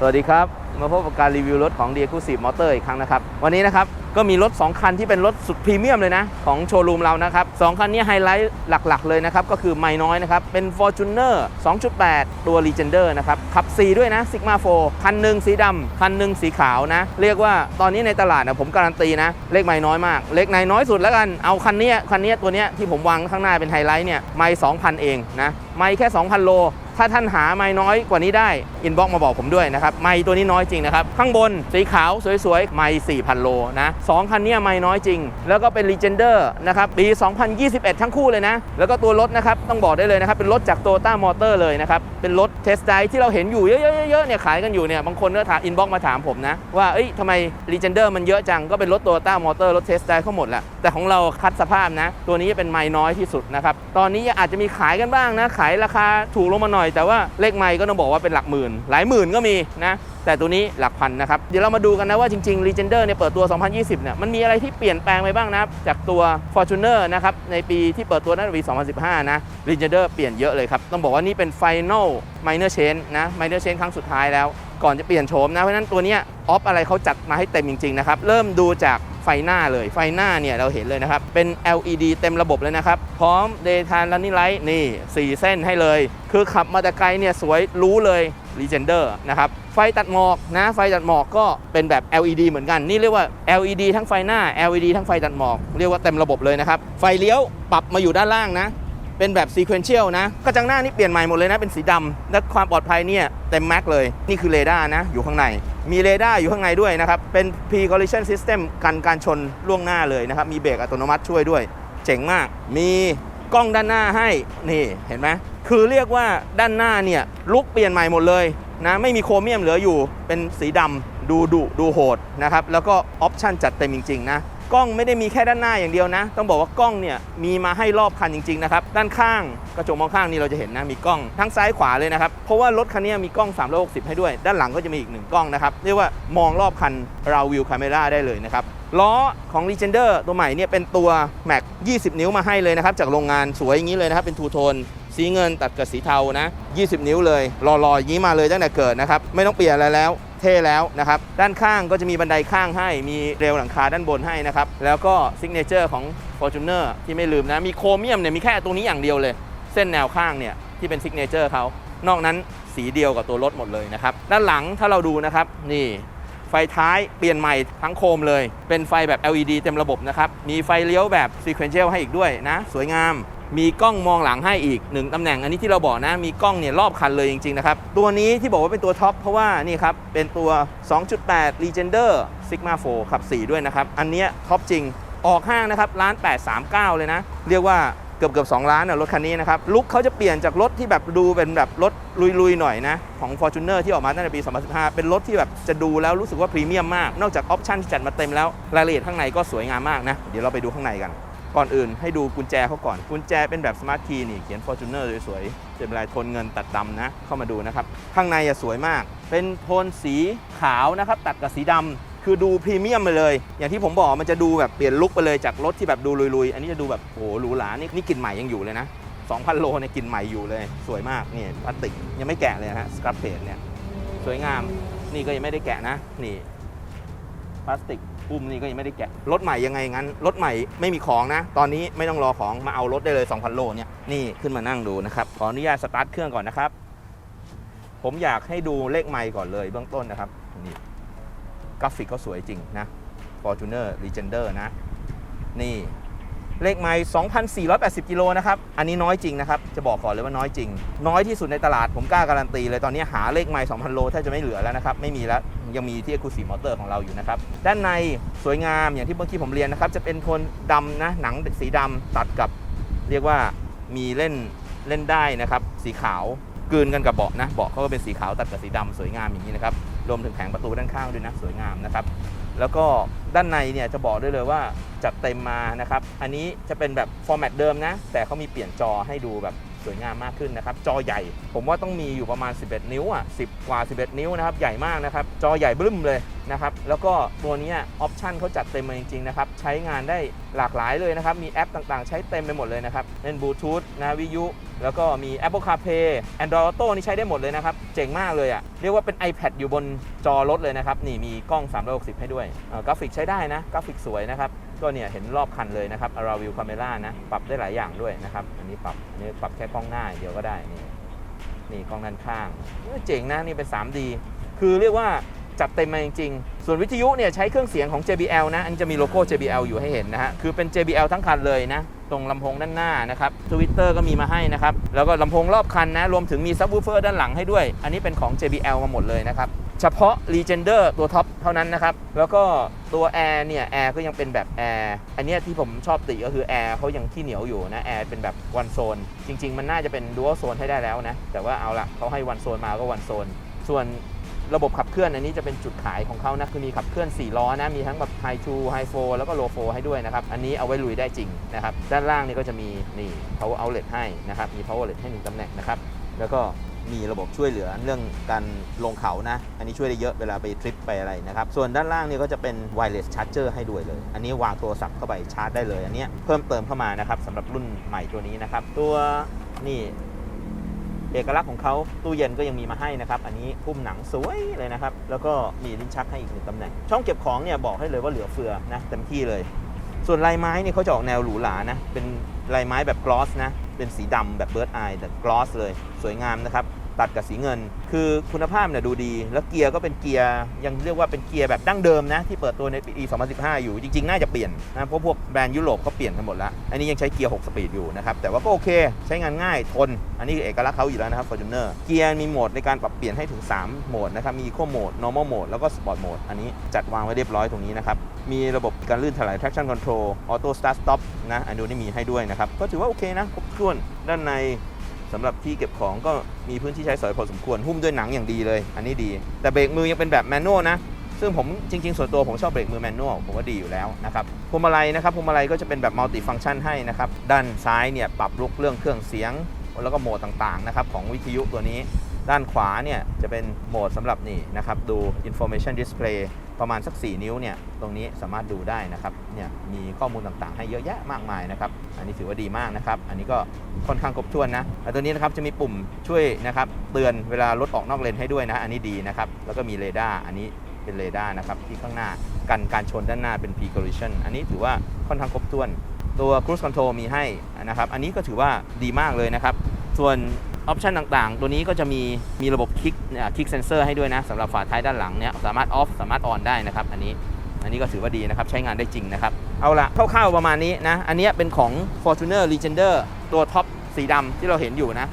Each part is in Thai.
สวัสดีครับ มาพบกับการรีวิวรถของ d e c u s i v e Motor อีกครั้งนะครับ วันนี้นะครับ ก็มีรถ 2 คันที่เป็นรถสุดพรีเมียมเลยนะ ของโชว์รูมเรานะครับสองคันนี้ไฮไลท์หลักๆ เลยนะครับ ก็คือไม่น้อยนะครับ เป็น Fortuner 2.8 ตัว Legender นะครับ ขับ 4 ด้วยนะ Sigma 4 คันหนึ่งสีดำคันหนึ่งสีขาวนะ เรียกว่าตอนนี้ในตลาดนะผมการันตีนะ เลขไม่น้อยมาก เลขไหนน้อยสุดแล้วกัน เอาคันนี้คันนี้ตัวนี้ที่ผมวางข้างหน้าเป็นไฮไลท์เนี่ยไม่2,000 เองนะไม่แค่ 2,000 โล ถ้าท่านหาไม้น้อยกว่านี้ได้อินบ็อกมาบอกผมด้วยนะครับไม้ตัวนี้น้อยจริงนะครับข้างบนสีขาวสวยๆไม้4,000 โลนะสองคันเนี้ยไม้น้อยจริง แล้วก็เป็น Legender นะครับปี 2021 ทั้งคู่เลยนะ แล้วก็ตัวรถนะครับต้องบอกได้เลยนะครับเป็นรถจากโตต้ามอเตอร์เลยนะครับเป็นรถเทสไดที่เราเห็นอยู่เยอะๆเนี่ยขายกันอยู่เนี่ยบางคนก็ถามอินบ็อกมาถามผมนะว่าเอ้ยทำไม Legender มันเยอะจังก็เป็นรถโตต้ามอเตอร์รถเทสไดเข้าหมดแหละแต่ของเราคัดสภาพนะตัวนี้เป็นไม้น้อยที่สุดนะครับตอนนี้อาจจะมีขายกันบ้างนะขายราคาถูกลงมาหน่อยแต่ว่าเลขไม้ก็ต้องบอกว่าเป็นหลักหมื่น หลายหมื่นก็มีนะ แต่ตัวนี้หลักพันนะครับ เดี๋ยวเรามาดูกันนะว่าจริงๆ Legender เนี่ยเปิดตัว 2020 เนี่ยมันมีอะไรที่เปลี่ยนแปลงไปบ้างนะจากตัว Fortuner นะครับในปีที่เปิดตัวนั้นปี 2015 นะ Legender เปลี่ยนเยอะเลยครับ ต้องบอกว่านี่เป็น Final Minor Change นะ Minor Change ครั้งสุดท้ายแล้ว ก่อนจะเปลี่ยนโฉมนะเพราะนั้นตัวนี้ออฟอะไรเขาจัดมาให้เต็มจริงๆนะครับเริ่มดูจากไฟหน้าเลยไฟหน้าเนี่ยเราเห็นเลยนะครับ เป็น LED เต็มระบบเลยนะครับ พร้อม Daytime Running Light นี่ 4 เส้นให้เลย คือขับมาแต่ไกลเนี่ยสวยรู้เลย Legender นะครับ ไฟตัดหมอกนะไฟตัดหมอกก็เป็นแบบ LED เหมือนกัน นี่เรียกว่า LED ทั้งไฟหน้า LED ทั้งไฟตัดหมอก เรียกว่าเต็มระบบเลยนะครับ ไฟเลี้ยวปรับมาอยู่ด้านล่างนะ เป็นแบบ sequential นะกระจังหน้านี่เปลี่ยนใหม่หมดเลยนะ เป็นสีดำและความปลอดภัยเนี่ยเต็มแม็กเลย นี่คือเรดาร์นะ อยู่ข้างใน มีเรดาร์อยู่ข้างในด้วยนะครับ เป็น pre collision system กันการชนล่วงหน้าเลยนะครับ มีเบรกอัตโนมัติช่วยด้วย เจ๋งมาก มีกล้องด้านหน้าให้นี่เห็นไหมคือเรียกว่าด้านหน้าเนี่ยลุกเปลี่ยนใหม่หมดเลยนะไม่มีโครเมียมเหลืออยู่เป็นสีดำดูดุดูโหดนะครับแล้วก็ออปชั่นจัดเต็มจริงๆนะ กล้องไม่ได้มีแค่ด้านหน้าอย่างเดียวนะ ต้องบอกว่ากล้องเนี่ยมีมาให้รอบคันจริงๆนะครับ ด้านข้างกระจกมองข้างนี่เราจะเห็นนะมีกล้องทั้งซ้ายขวาเลยนะครับ เพราะว่ารถคันนี้มีกล้อง 360 ให้ด้วย ด้านหลังก็จะมีอีกหนึ่งกล้องนะครับ เรียกว่ามองรอบคันเราวิวคาเมราได้เลยนะครับล้อของ Legender ตัวใหม่เนี่ยเป็นตัว Mac 20 นิ้วมาให้เลยนะครับ จากโรงงานสวยอย่างนี้เลยนะครับ เป็นทูโทน สีเงินตัดกับสีเทานะ 20 นิ้วเลยรอๆอย่างนี้มาเลยตั้งแต่เกิดนะครับ ไม่ต้องเปลี่ยนอะไรแล้วเท่แล้วนะครับ ด้านข้างก็จะมีบันไดข้างให้ มีเรลหลังคาด้านบนให้นะครับ แล้วก็ซิกเนเจอร์ของ Fortuner ที่ไม่ลืมนะ มีโครเมียมเนี่ยมีแค่ตรงนี้อย่างเดียวเลย เส้นแนวข้างเนี่ยที่เป็นซิกเนเจอร์เขา นอกนั้นสีเดียวกับตัวรถหมดเลยนะครับ ด้านหลังถ้าเราดูนะครับนี่ไฟท้ายเปลี่ยนใหม่ทั้งโคมเลย เป็นไฟแบบ LED เต็มระบบนะครับ มีไฟเลี้ยวแบบ Sequential ให้อีกด้วยนะ สวยงาม มีกล้องมองหลังให้อีกหนึ่งตำแหน่งอันนี้ที่เราบอกนะ มีกล้องเนี่ยรอบคันเลยจริงๆนะครับ ตัวนี้ที่บอกว่าเป็นตัวท็อปเพราะว่านี่ครับ เป็นตัว 2.8 Legender Sigma 4ขับ 4 ด้วยนะครับ อันเนี้ยท็อปจริงออกห้างนะครับร้าน839 เลยนะ เรียกว่าเกือบเกือบ2ล้านนะรถคันนี้นะครับ ลุคเขาจะเปลี่ยนจากรถที่แบบดูเป็นแบบรถลุยๆหน่อยนะของ Fortuner ที่ออกมาตั้งแต่ปี 2015 เป็นรถที่แบบจะดูแล้วรู้สึกว่าพรีเมียมมาก นอกจากออปชั่นที่จัดมาเต็มแล้วรายละเอียดข้างในก็สวยงามมากนะเดี๋ยวเราไปดูข้างในกัน ก่อนอื่นให้ดูกุญแจเขาก่อน กุญแจเป็นแบบ Smart Key นี่เขียน Fortuner สวยๆเป็นลายโทนเงินตัดดำนะ เข้ามาดูนะครับ ข้างในอะสวยมาก เป็นโทนสีขาวนะครับ ตัดกับสีดำคือดูพรีเมียมไปเลย อย่างที่ผมบอกมันจะดูแบบเปลี่ยนลุคไปเลยจากรถที่แบบดูลุยๆ อันนี้จะดูแบบโอ้โหหรูหรานี่นี่กลิ่นใหม่ยังอยู่เลยนะ2,000 โลเนี่ยกลิ่นใหม่อยู่เลย สวยมากนี่พลาสติกยังไม่แกะเลยนะฮะสครับเพจเนี่ยสวยงามนี่ก็ยังไม่ได้แกะนะนี่พลาสติก ปุ่มนี่ก็ยังไม่ได้แกะ รถใหม่ยังไงงั้น รถใหม่ไม่มีของนะ ตอนนี้ไม่ต้องรอของมาเอารถได้เลย 2,000 โลเนี่ย นี่ขึ้นมานั่งดูนะครับ ขออนุญาตสตาร์ทเครื่องก่อนนะครับ ผมอยากให้ดูเลขไมค์ก่อนเลยเบื้องต้นนะครับ นี่กราฟิกก็สวยจริงนะ Fortuner Legender นะ นี่ เลขไมล์2,480 กิโลนะครับ อันนี้น้อยจริงนะครับ จะบอกก่อนเลยว่าน้อยจริง น้อยที่สุดในตลาดผมกล้าการันตีเลย ตอนนี้หาเลขไมล์2,000 โลแทบจะไม่เหลือแล้วนะครับ ไม่มีแล้ว ยังมีที่ Exclusive Motor ของเราอยู่นะครับ ด้านในสวยงามอย่างที่เมื่อกี้ผมเรียนนะครับ จะเป็นโทนดำนะ หนังสีดำตัดกับ เรียกว่ามีเล่นเล่นได้นะครับ สีขาวกืนกันกับเบาะนะ เบาะเขาก็เป็นสีขาวตัดกับสีดำสวยงามอย่างนี้นะครับ รวมถึงแผงประตูด้านข้างด้วยนะ สวยงามนะครับ แล้วก็ด้านในเนี่ยจะบอกได้เลยว่าจัดเต็มมานะครับ อันนี้จะเป็นแบบฟอร์แมตเดิมนะ แต่เขามีเปลี่ยนจอให้ดูแบบ สวยงามมากขึ้นนะครับจอใหญ่ ผมว่าต้องมีอยู่ประมาณ 11 นิ้วอะ10 กว่า 11 นิ้วนะครับใหญ่มากนะครับจอใหญ่บึ้มเลยนะครับแล้วก็ตัวนี้ออปชันเขาจัดเต็มมาจริงๆนะครับใช้งานได้หลากหลายเลยนะครับมีแอปต่างๆ ใช้เต็มไปหมดเลยนะครับเล่นบลูทูธนะวิทยุแล้วก็มี Apple CarPlay Android Auto นี่ใช้ได้หมดเลยนะครับ เจ๋งมากเลยอะ่ะ เรียกว่าเป็น iPad อยู่บนจอรถเลยนะครับ นี่มีกล้อง 360 ให้ด้วยกราฟิกใช้ได้นะ กราฟิกสวยนะครับก็เนี่ยเห็นรอบคันเลยนะครับ a r a v i e w Camera นะ ปรับได้หลายอย่างด้วยนะครับ อันนี้ปรับอันนี้ปรับแค่กล้องหน้าเดียวก็ได้นี่นี่กล้องด้านข้างเจ๋งนะนี่เป็น 3D คือเรียกว่าจัดเต็มมาจริงๆ ส่วนวิทยุเนี่ยใช้เครื่องเสียงของ JBL นะ อันนจะมีโลโก้ JBL อยู่ให้เห็นนะฮะ คือเป็น JBL ทั้งคันเลยนะ ตรงลำโพงด้านหน้านะครับทวิตเตอร์ก็มีมาให้นะครับ แล้วก็ลำโพงรอบคันนะ รวมถึงมีซับวูเฟอร์ด้านหลังให้ด้วย อันนี้เป็นของ JBL มาหมดเลยนะครับ เฉพาะ Legender ตัวท็อปเท่านั้นนะครับ แล้วก็ตัวแอร์เนี่ยแอร์ก็ยังเป็นแบบแอร์อันนี้ที่ผมชอบติก็คือแอร์เขายังขี้เหนียวอยู่นะแอร์เป็นแบบวันโซน จริง ๆ มันน่าจะเป็นดู a l โซนให้ได้แล้วนะ แต่ว่าเอาละเขาให้วันโซนมาก็วันโซน ส่วนระบบขับเคลื่อนอันนี้จะเป็นจุดขายของเขานะคือมีขับเคลื่อน 4 ล้อนะ มีทั้งแบบ High 2 High 4แล้วก็ Low 4ให้ด้วยนะครับ อันนี้เอาไว้ลุยได้จริงนะครับ ด้านล่างนี่ก็จะมีนี่ power outlet ให้นะครับ มี power outlet ให้หนึ่งตำแหน่งนะครับ แล้วก็ มีระบบช่วยเหลือเรื่องการลงเขานะ อันนี้ช่วยได้เยอะเวลาไปทริปไปอะไรนะครับ ส่วนด้านล่างนี่ก็จะเป็น wireless charger ให้ด้วยเลย อันนี้วางโทรศัพท์เข้าไปชาร์จได้เลย อันเนี้ยเพิ่มเติมเข้ามานะครับสำหรับรุ่นใหม่ตัวนี้นะครับ ตัวนี่เอกลักษณ์ของเขาตู้เย็นก็ยังมีมาให้นะครับ อันนี้พุ่มหนังสวยเลยนะครับ แล้วก็มีลิ้นชักให้อีกหนึ่งตำแหน่ง ช่องเก็บของเนี่ยบอกให้เลยว่าเหลือเฟือนะเต็มที่เลย ส่วนลายไม้เนี่ยเขาจะออกแนวหรูหรานะ เป็นลายไม้แบบกลอสนะ เป็นสีดำแบบเบิร์ดอายแต่กลอสเลย สวยงามนะครับ ตัดกับสีเงิน คือคุณภาพเนี่ยดูดี แล้วเกียร์ก็เป็นเกียร์ยังเรียกว่าเป็นเกียร์แบบดั้งเดิมนะ ที่เปิดตัวในปี 2015 อยู่จริง ๆ น่าจะเปลี่ยนนะเพราะพวกแบรนด์ยุโรปเขาเปลี่ยนกันหมดแล้ว อันนี้ยังใช้เกียร์ 6 สปีดอยู่นะครับ แต่ว่าก็โอเค ใช้งานง่ายทน อันนี้เอกลักษณ์เขาอยู่แล้วนะครับ Fortuner เกียร์มีโหมดในการปรับเปลี่ยนให้ถึง 3 โหมดนะครับ มี Eco Mode Normal Mode แล้วก็ Sport Mode อันนี้จัดวางไว้เรียบร้อยตรงนี้นะครับมีระบบการลื่นถลาย traction control auto start stop นะอันนี้มีให้ด้วยนะครับก็ถือว่าโอเคนะครบถ้วนด้านใน สำหรับที่เก็บของก็มีพื้นที่ใช้สอยพอสมควรหุ้มด้วยหนังอย่างดีเลย อันนี้ดี แต่เบรกมือยังเป็นแบบแมนนวลนะซึ่งผมจริง ๆ ส่วนตัวผมชอบเบรกมือแมนนวลผมว่าดีอยู่แล้วนะครับพวงมาลัยนะครับพวงมาลัยก็จะเป็นแบบมัลติฟังก์ชันให้นะครับด้านซ้ายเนี่ยปรับลุกเรื่องเครื่องเสียง แล้วก็โหมดต่างๆนะครับของวิทยุตัวนี้ ด้านขวาเนี่ยจะเป็นโหมดสำหรับนี่นะครับดู information display ประมาณสัก 4 นิ้วเนี่ยตรงนี้สามารถดูได้นะครับเนี่ยมีข้อมูลต่างๆ ให้เยอะแยะมากมายนะครับอันนี้ถือว่าดีมากนะครับ อันนี้ก็ค่อนข้างครบถ้วนนะแล้วตัวนี้นะครับจะมีปุ่มช่วยนะครับเตือนเวลารถออกนอกเลนให้ด้วยนะ อันนี้ดีนะครับแล้วก็มีเรดาร์อันนี้เป็นเรดาร์นะครับที่ข้างหน้ากันการชนด้านหน้าเป็น p collision อันนี้ถือว่าค่อนข้างครบถ้วน ตัว cruise control มีให้นะครับอันนี้ก็ถือว่าดีมากเลยนะครับส่วน ออปชันต่างๆ ตัวนี้ก็จะมีมีระบบคลิกคลิกเซนเซอร์ให้ด้วยนะสำหรับฝาท้ายด้านหลังเนี่ยสามารถออฟสามารถออนได้นะครับอันนี้อันนี้ก็ถือว่าดีนะครับ ใช้งานได้จริงนะครับ เอาละคร่าวๆประมาณนี้นะ อันนี้เป็นของ Fortuner Legender ตัวท็อปสีดำที่เราเห็นอยู่นะ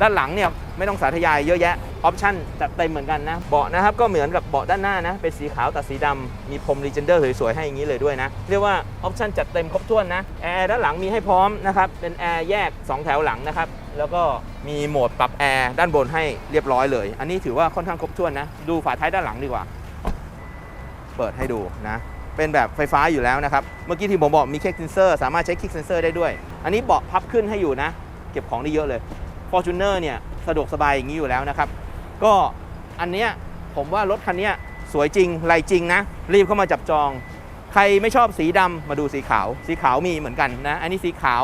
ด้านหลังเนี่ยไม่ต้องสาธยายเยอะแยะ ออปชั่นจัดเต็มเหมือนกันนะ เบาะนะครับก็เหมือนกับเบาะด้านหน้านะ เป็นสีขาวตัดสีดำมีพรม Legender สวยๆ ให้อย่างนี้เลยด้วยนะ เรียกว่าออปชั่นจัดเต็มครบถ้วนนะ แอร์ด้านหลังมีให้พร้อมนะครับ เป็นแอร์แยก 2 แถวหลังนะครับ แล้วก็มีโหมดปรับแอร์ด้านบนให้เรียบร้อยเลย อันนี้ถือว่าค่อนข้างครบถ้วนนะ ดูฝาท้ายด้านหลังดีกว่า เปิดให้ดูนะ เป็นแบบไฟฟ้าอยู่แล้วนะครับ เมื่อกี้ที่ผมบอกมีคลิกเซนเซอร์สามารถใช้คลิกเซนเซอร์ได้ด้วย อันนี้เบาะพับขึ้นให้อยู่นะ เก็บของได้เยอะเลย Fortuner เนี่ยสะดวกสบายอย่างนี้อยู่แล้วนะครับ ก็อันเนี้ยผมว่ารถคันเนี้ยสวยจริงไรจริงนะ รีบเข้ามาจับจอง ใครไม่ชอบสีดำมาดูสีขาว สีขาวมีเหมือนกันนะ อันนี้สีขาว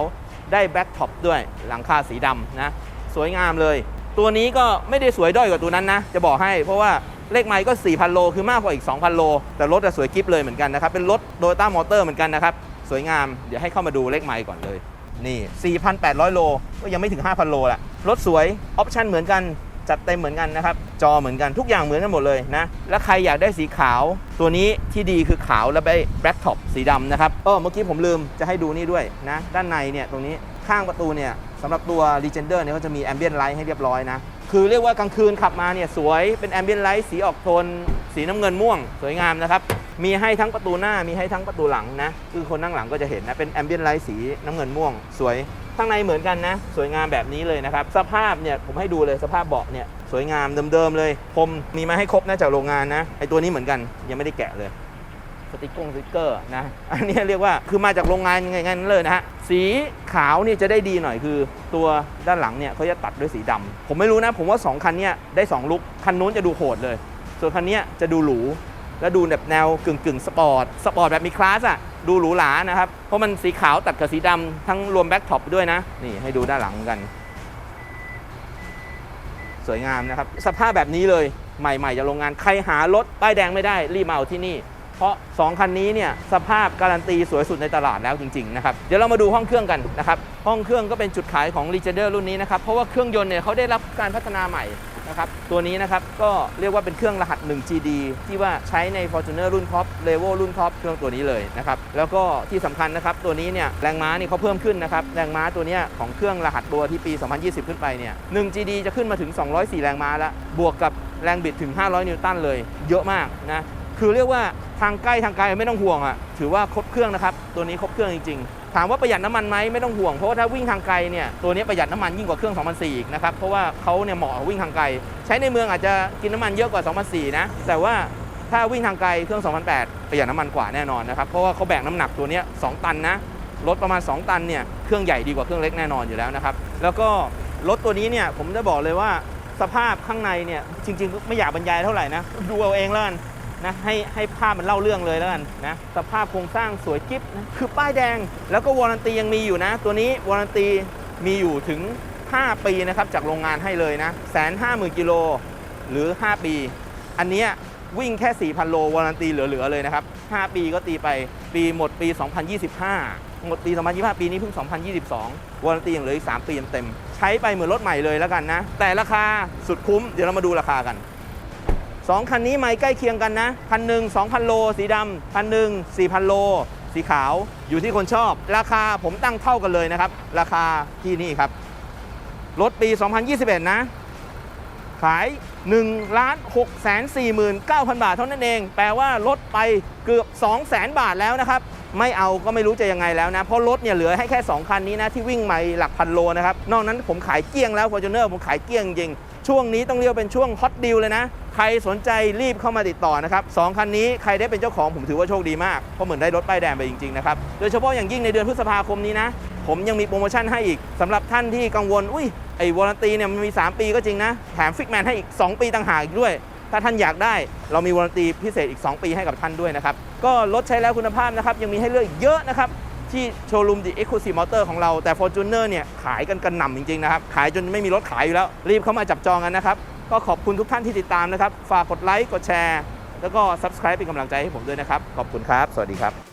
ได้แบ็กท็อปด้วยหลังคาสีดำนะสวยงามเลย ตัวนี้ก็ไม่ได้สวยด้อยกว่าตัวนั้นนะ จะบอกให้เพราะว่าเลขไมล์ก็ 4,000 โล คือมากกว่าอีก 2,000 โล แต่รถจะสวยกิฟเลยเหมือนกันนะครับ เป็นรถโดต้ามอเตอร์เหมือนกันนะครับ สวยงาม เดี๋ยวให้เข้ามาดูเลขไมล์ก่อนเลย นี่ 4,800 โล ก็ยังไม่ถึง 5,000 โลละรถสวย ออปชั่นเหมือนกัน จัดเต็มเหมือนกันนะครับ จอเหมือนกันทุกอย่างเหมือนกันหมดเลยนะ แล้วใครอยากได้สีขาวตัวนี้ที่ดีคือขาวแล้วไปแบล็คท็อปสีดำนะครับเออเมื่อกี้ผมลืมจะให้ดูนี่ด้วยนะ ด้านในเนี่ยตรงนี้ข้างประตูเนี่ยสำหรับตัว Legender เนี่ยเขาจะมี Ambient Light ให้เรียบร้อยนะ คือเรียกว่ากลางคืนขับมาเนี่ยสวยเป็น Ambient Light สีออกโทนสีน้ำเงินม่วง สวยงามนะครับ มีให้ทั้งประตูหน้ามีให้ทั้งประตูหลังนะ คือคนนั่งหลังก็จะเห็นนะ เป็น Ambient Light สีน้ำเงินม่วง สวย ข้างในเหมือนกันนะ สวยงามแบบนี้เลยนะครับ สภาพเนี่ยผมให้ดูเลยสภาพเบาะเนี่ยสวยงามเดิมๆเลยผมมีมาให้ครบนะจากโรงงานนะไอตัวนี้เหมือนกันยังไม่ได้แกะเลยสติกกงสติกเกอร์นะอันนี้เรียกว่าคือมาจากโรงงานยังไงงั้นเลยนะฮะสีขาวนี่จะได้ดีหน่อยคือ ตัวด้านหลังเนี่ยเขาจะตัดด้วยสีดำผมไม่รู้นะ ผมว่า 2 คันเนี้ยได้ 2 ลุกคันนู้นจะดูโหดเลย ส่วนคันเนี้ยจะดูหรู และดูแบบแนวกึ่งกึ่งสปอร์ต สปอร์ตแบบมีคลาสอะดูหรูหรานะครับ เพราะมันสีขาวตัดกับสีดำทั้งรวมแบ็คท็อปด้วยนะ นี่ให้ดูด้านหลังกัน สวยงามนะครับ สภาพแบบนี้เลยใหม่ๆจากโรงงานใครหารถป้ายแดงไม่ได้รีบมาเอาที่นี่ เพราะ 2 คันนี้เนี่ยสภาพการันตีสวยสุดในตลาดแล้วจริงๆนะครับเดี๋ยวเรามาดูห้องเครื่องกันนะครับห้องเครื่องก็เป็นจุดขายของ Legender รุ่นนี้นะครับเพราะว่าเครื่องยนต์เนี่ยเขาได้รับการพัฒนาใหม่ นะครับตัวนี้นะครับก็เรียกว่าเป็นเครื่องรหัส 1GD ที่ว่าใช้ใน Fortuner รุ่นท็อป l e v o รุ่นท็อปเครื่องตัวนี้เลยนะครับแล้วก็ที่สำคัญนะครับตัวนี้เนี่ยแรงม้านี่เขาเพิ่มขึ้นนะครับแรงม้าตัวนี้ของเครื่องรหัสตัวที่ปี 2020 ขึ้นไปเนี่ย 1GD จะขึ้นมาถึง 204 แรงม้าแล้วบวกกับแรงบิดถึง 500 นิวตันเลย เยอะมากนะคือเรียกว่าทางใกล้ทางไกลไม่ต้องห่วงอะถือว่าครบเครื่องนะครับตัวนี้ครบเครื่องจริง ๆ ถามว่าประหยัดน้ำมันไหมไม่ต้องห่วง เพราะว่าถ้าวิ่งทางไกลเนี่ยตัวนี้ประหยัดน้ำมันยิ่งกว่าเครื่อง2004อีกนะครับเพราะว่าเขาเนี่ยเหมาะวิ่งทางไกล ใช้ในเมืองอาจจะกินน้ำมันเยอะกว่า2004นะแต่ว่าถ้าวิ่งทางไกลเครื่อง2008ประหยัดน้ำมันกว่าแน่นอนนะครับเพราะว่าเขาแบกน้ำหนักตัวนี้2ตันนะรถประมาณ 2 ตันเนี่ยเครื่องใหญ่ดีกว่าเครื่องเล็กแน่นอนอยู่แล้วนะครับแล้วก็รถตัวนี้เนี่ยผมจะบอกเลยว่าสภาพข้างในเนี่ยจริง ๆ ไม่อยากบรรยายเท่าไหร่นะดูเอาเองแล้วกัน นะให้ให้ภาพมันเล่าเรื่องเลยแล้วกันนะสภาพโครงสร้างสวยกิ๊บนะคือป้ายแดง แล้วก็วารันตียังมีอยู่นะ ตัวนี้วารันตีมีอยู่ถึง 5 ปีนะครับจากโรงงานให้เลยนะแสนห้าหมื่นกิโลหรือ 5 ปี อันนี้วิ่งแค่ 4,000 โลวารันตีเหลือ ๆ เลยนะครับ 5 ปีก็ตีไปปีหมดปี 2025 หมดปี 2025 ปีนี้เพิ่ง 2022วารันตียังเหลืออีก 3 ปีเต็มๆใช้ไปเหมือนรถใหม่เลยแล้วกันนะ แต่ราคาสุดคุ้ม เดี๋ยวเรามาดูราคากัน 2คันนี้ไม่ใกล้เคียงกันนะคันหนึ่ง2,000โล สีดำคันหนึ่ง4,000โล สีขาวอยู่ที่คนชอบ ราคาผมตั้งเท่ากันเลยนะครับ ราคาที่นี่ครับ รถปี 2021 นะ ขาย1ล้าน6 4 9 0 0 0 บาทเท่านั้นเอง แปลว่าลดไปเกือบ 2 0 0 0 0 0บาทแล้วนะครับ ไม่เอาก็ไม่รู้จะยังไงแล้วนะ เพราะรถเนี่ยเหลือให้แค่ 2 คันนี้นะ ที่วิ่งไม่หลักพันโลนะครับ นอกนั้นผมขายเกลี้ยงแล้ว Fortuner ผมขายเกลี้ยงจริง ช่วงนี้ต้องเรียกว่าเป็นช่วงฮอตดีลเลยนะ ใครสนใจรีบเข้ามาติดต่อนะครับสองคันนี้ใครได้เป็นเจ้าของผมถือว่าโชคดีมาก เพราะเหมือนได้รถป้ายแดงไปจริงๆนะครับ โดยเฉพาะอย่างยิ่งในเดือนพฤษภาคมนี้นะ ผมยังมีโปรโมชั่นให้อีกสำหรับท่านที่กังวล อุ้ย ไอ้วอร์ตีเนี่ยมันมี 3 ปีก็จริงนะ แถมฟิกแมนให้อีก 2 ปีต่างหากอีกด้วย ถ้าท่านอยากได้ เรามีวอร์ตีพิเศษอีก 2 ปีให้กับท่านด้วยนะครับ ก็รถใช้แล้วคุณภาพนะครับยังมีให้เลือกอีกเยอะนะครับ ที่โชว์รูมดิเอ็กซ์คลูซีฟมอเตอร์ของเรา แต่ Fortuner เนี่ยขายกันกระหน่ำจริง ๆ นะครับ ขายจนไม่มีรถขายอยู่แล้ว รีบเข้ามาจับจองกันนะครับ ก็ขอบคุณทุกท่านที่ติดตามนะครับ ฝากกดไลค์กดแชร์ แล้วก็ Subscribe เป็นกำลังใจให้ผมด้วยนะครับ ขอบคุณครับ สวัสดีครับ